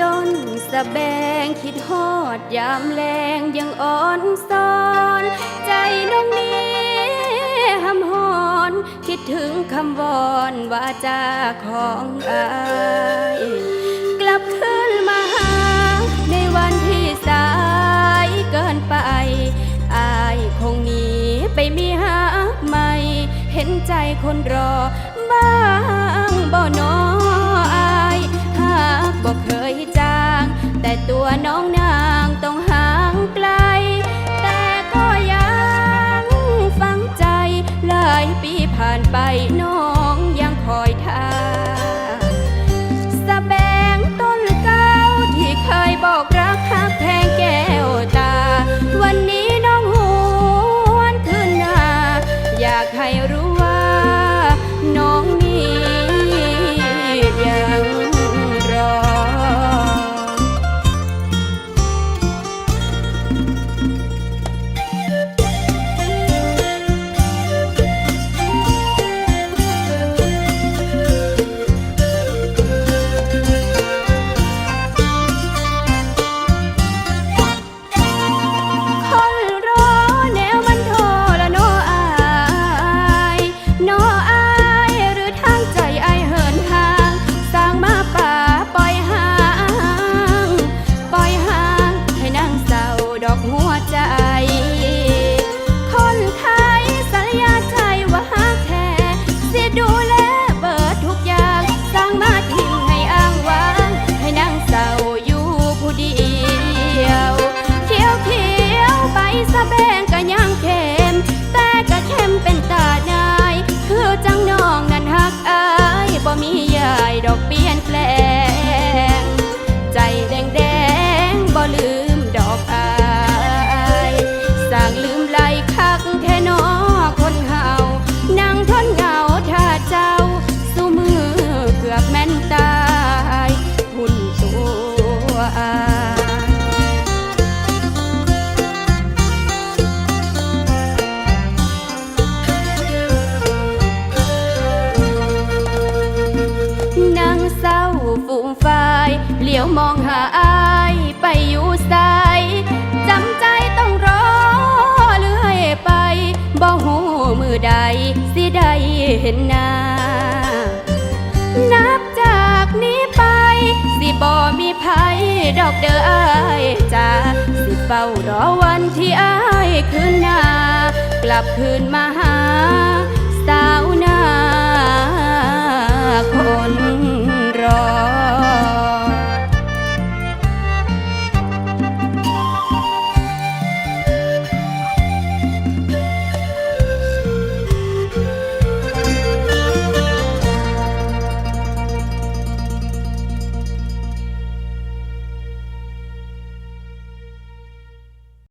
ต้นสแบงคิดฮอดยามแรงยังอ่อนซ้อน ใจน้องนี้หำหอน คิดถึงคำวอนว่าจาของอายกลับคืนมาหา ในวันที่สายเกินไป อายคงหนีไปมีหาใหม่ เห็นใจคนรอบ้างบ่น ตัวน้องนางต้องห่างไกล แต่ก็ยังฝังใจหลายปีผ่านไปน้องยังคอยท่าสแบงต้นเก้าที่เคยบอกรักหักแพงแก้วตา วันนี้น้องหวนขึ้นหน้าอยากให้รู้ว่าน้อง ลียวมองหาอายไปอยู่ใสจำใจต้องรอเลื่อยไปบ่หูมือใดสิได้เห็นหน้า นับจากนี้ไป สิบ่มีภัยดอกเด้ออายจ้าสิเฝ้ารอวันที่อายคืนหน้ากลับคืนมา